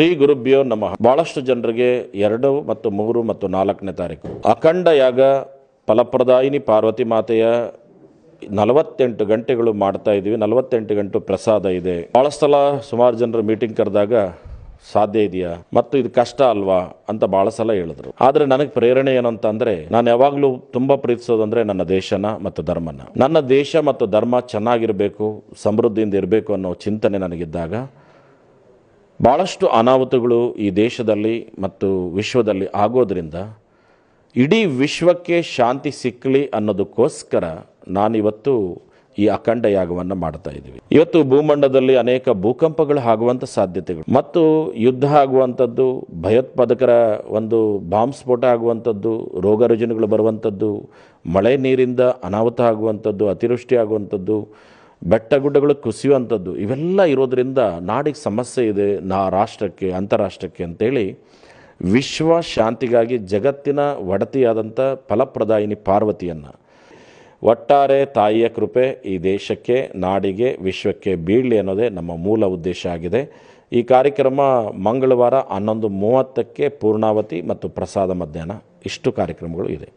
ಶ್ರೀ ಗುರುಭ್ಯೋ ನಮಃ. ಬಹಳಷ್ಟು ಜನರಿಗೆ ಎರಡು ಮತ್ತು ಮೂರು ಮತ್ತು ನಾಲ್ಕನೇ ತಾರೀಕು. ಅಖಂಡ ಯಾಗ ಫಲಪ್ರದಾಯಿನಿ ಪಾರ್ವತಿ ಮಾತೆಯ ನಲವತ್ತೆಂಟು ಗಂಟೆಗಳು ಮಾಡ್ತಾ ಇದ್ದೀವಿ. ನಲವತ್ತೆಂಟು ಗಂಟೆ ಪ್ರಸಾದ ಇದೆ. ಭಾಳ ಸಲ ಸುಮಾರು ಜನರು ಮೀಟಿಂಗ್ ಕರೆದಾಗ ಸಾಧ್ಯ ಇದೆಯಾ? ಮತ್ತು ಇದು ಕಷ್ಟ ಅಲ್ವಾ ಅಂತ ಭಾಳ ಸಲ ಹೇಳಿದ್ರು. ಆದರೆ ನನಗೆ ಪ್ರೇರಣೆ ಏನು ಅಂತ ಅಂದರೆ ನಾನು ಯಾವಾಗಲೂ ತುಂಬ ಪ್ರೀತಿಸೋದಂದ್ರೆ ನನ್ನ ದೇಶನ ಮತ್ತು ಧರ್ಮನ. ನನ್ನ ದೇಶ ಮತ್ತು ಧರ್ಮ ಚೆನ್ನಾಗಿರಬೇಕು, ಸಮೃದ್ಧಿಯಿಂದ ಇರಬೇಕು ಅನ್ನೋ ಚಿಂತನೆ ನನಗಿದ್ದಾಗ ಭಾಳಷ್ಟು ಅನಾಹುತಗಳು ಈ ದೇಶದಲ್ಲಿ ಮತ್ತು ವಿಶ್ವದಲ್ಲಿ ಆಗೋದರಿಂದ ಇಡೀ ವಿಶ್ವಕ್ಕೆ ಶಾಂತಿ ಸಿಕ್ಕಲಿ ಅನ್ನೋದಕ್ಕೋಸ್ಕರ ನಾನಿವತ್ತು ಈ ಅಖಂಡ ಯಾಗವನ್ನು ಮಾಡ್ತಾ ಇದ್ದೀವಿ. ಇವತ್ತು ಭೂಮಂಡದಲ್ಲಿ ಅನೇಕ ಭೂಕಂಪಗಳು ಆಗುವಂಥ ಸಾಧ್ಯತೆಗಳು ಮತ್ತು ಯುದ್ಧ ಆಗುವಂಥದ್ದು, ಭಯೋತ್ಪಾದಕರ ಒಂದು ಬಾಂಬ್ ಸ್ಫೋಟ ಆಗುವಂಥದ್ದು, ರೋಗ ರುಜಿನಗಳು ಬರುವಂಥದ್ದು, ಮಳೆ ನೀರಿಂದ ಅನಾಹುತ ಆಗುವಂಥದ್ದು, ಅತಿವೃಷ್ಟಿ ಆಗುವಂಥದ್ದು ಬೆಟ್ಟ ಗುಡ್ಡಗಳು ಕುಸಿಯುವಂಥದ್ದು, ಇವೆಲ್ಲ ಇರೋದರಿಂದ ನಾಡಿಗೆ ಸಮಸ್ಯೆ ಇದೆ, ನಾ ರಾಷ್ಟ್ರಕ್ಕೆ, ಅಂತಾರಾಷ್ಟ್ರಕ್ಕೆ ಅಂತೇಳಿ ವಿಶ್ವ ಶಾಂತಿಗಾಗಿ ಜಗತ್ತಿನ ಒಡತಿಯಾದಂಥ ಫಲಪ್ರದಾಯಿನಿ ಪಾರ್ವತಿಯನ್ನು. ಒಟ್ಟಾರೆ ತಾಯಿಯ ಕೃಪೆ ಈ ದೇಶಕ್ಕೆ, ನಾಡಿಗೆ, ವಿಶ್ವಕ್ಕೆ ಬೀಳಲಿ ಅನ್ನೋದೇ ನಮ್ಮ ಮೂಲ ಉದ್ದೇಶ ಆಗಿದೆ. ಈ ಕಾರ್ಯಕ್ರಮ ಮಂಗಳವಾರ ಹನ್ನೊಂದು ಮೂವತ್ತಕ್ಕೆ ಪೂರ್ಣಾವತಿ ಮತ್ತು ಪ್ರಸಾದ ಮಧ್ಯಾಹ್ನ ಇಷ್ಟು ಕಾರ್ಯಕ್ರಮಗಳು ಇದೆ.